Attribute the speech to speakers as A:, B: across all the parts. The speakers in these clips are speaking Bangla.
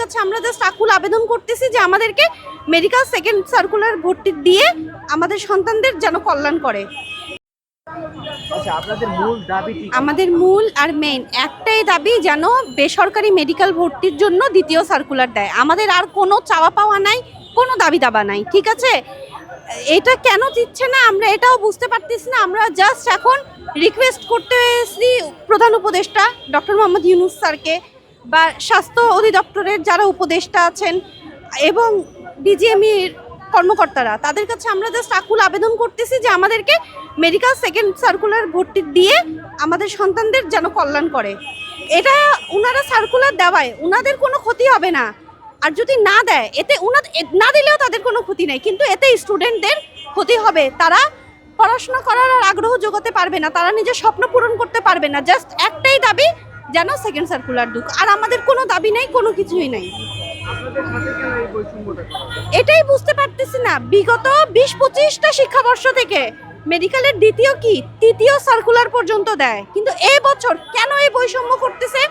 A: কাছে আমরা জাস্ট আকুল আবেদন করতেছি যে আমাদেরকে মেডিকেল সেকেন্ড সার্কুলার ভর্তি দিয়ে আমাদের সন্তানদের যেন কল্যাণ করে।
B: আচ্ছা?
A: আমাদের মূল আর মেইন একটাই দাবি যেন বেসরকারি মেডিকেল ভর্তির জন্য দ্বিতীয় সার্কুলার দেয়। আমাদের আর কোনো চাওয়া পাওয়া নাই কোনো দাবি দাবা নাই ঠিক আছে? এটা কেন দিচ্ছে না আমরা এটাও বুঝতে পারতেছি না আমরা জাস্ট এখন রিকোয়েস্ট করতে এসেছি প্রধান উপদেষ্টা ডক্টর মোহাম্মদ ইউনুস স্যারকে। বা স্বাস্থ্য অধিদপ্তরের যারা উপদেষ্টা আছেন এবং ডিজিএমইর কর্মকর্তারা, তাদের কাছে আমরা জাস্ট আকুল আবেদন করতেছি যে আমাদেরকে মেডিকেল সেকেন্ড সার্কুলার ভর্তি দিয়ে আমাদের সন্তানদের যেন কল্যাণ করে। এটা ওনারা সার্কুলার দেওয়ায় ওনাদের কোনো ক্ষতি হবে না। আর যদি না দেয়, এতে উনাদের না দিলেও তাদের কোনো ক্ষতি নেই। কিন্তু এতে স্টুডেন্টদের ক্ষতি হবে। তারা পড়াশোনা করার আর আগ্রহ জোগাতে পারবে না। তারা নিজের স্বপ্ন পূরণ করতে পারবে না। জাস্ট একটাই দাবি যেন সেকেন্ড সার্কুলার দুক আর আমাদের কোনো দাবি নেই, কোনো কিছুই নেই? এটাই বুঝতে পারতেছি না। বিগত বিশ পঁচিশটা শিক্ষাবর্ষ থেকে মেডিকেলের দ্বিতীয় কি? তৃতীয় সার্কুলার পর্যন্ত দেয়। কিন্তু এই বছর কেন এই বৈষম্য করতেছে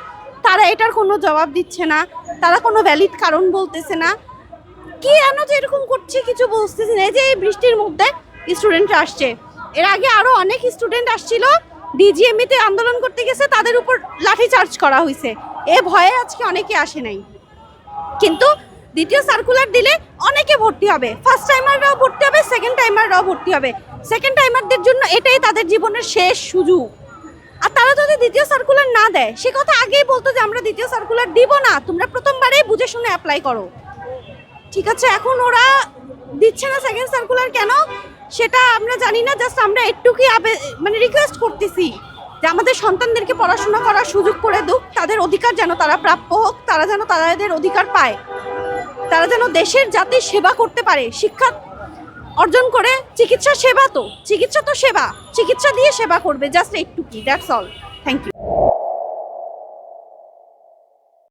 A: তারা এটার কোনো জবাব দিচ্ছে না। তারা কোনো ভ্যালিড কারণ বলতেছে না। কি কেন যে এরকম করছে, কিছু বুঝতেছি না। এই যে এই বৃষ্টির মধ্যে স্টুডেন্ট আসছে। এর আগে আরও অনেক স্টুডেন্ট আসছিল। ডিজিএমইতে আন্দোলন করতে গেছে, তাদের উপর লাঠি চার্জ করা হয়েছে এ ভয়ে আজকে অনেকে আসে নাই। কিন্তু দ্বিতীয় সার্কুলার দিলে অনেকে ভর্তি হবে। ফার্স্ট টাইমাররাও ভর্তি হবে সেকেন্ড টাইমাররাও ভর্তি হবে। সেকেন্ড টাইমারদের জন্য এটাই তাদের জীবনের শেষ সুযোগ। আর তারা যদি দ্বিতীয় সার্কুলার না দেয়, সে কথা আগেই বলতো যে আমরা দ্বিতীয় সার্কুলার দিব না। তোমরা প্রথমবারেই বুঝে শুনে অ্যাপ্লাই করো। ঠিক আছে, এখন ওরা দিচ্ছে না সেকেন্ড সার্কুলার কেন? সেটা আমরা জানি না জাস্ট আমরা একটুকুই মানে রিকোয়েস্ট করতেছি যে আমাদের সন্তানদেরকে পড়াশোনা করার সুযোগ করে দুক, তাদের অধিকার যেন তারা প্রাপ্য হোক, তারা যেন তাদের অধিকার পায়, তারা যেন দেশের জাতির সেবা করতে পারে, শিক্ষা অর্জন করে, চিকিৎসা সেবা তো, চিকিৎসা তো সেবা, চিকিৎসা দিয়ে সেবা করবে জাস্ট একটু কি দ্যাটস অল থ্যাংক ইউ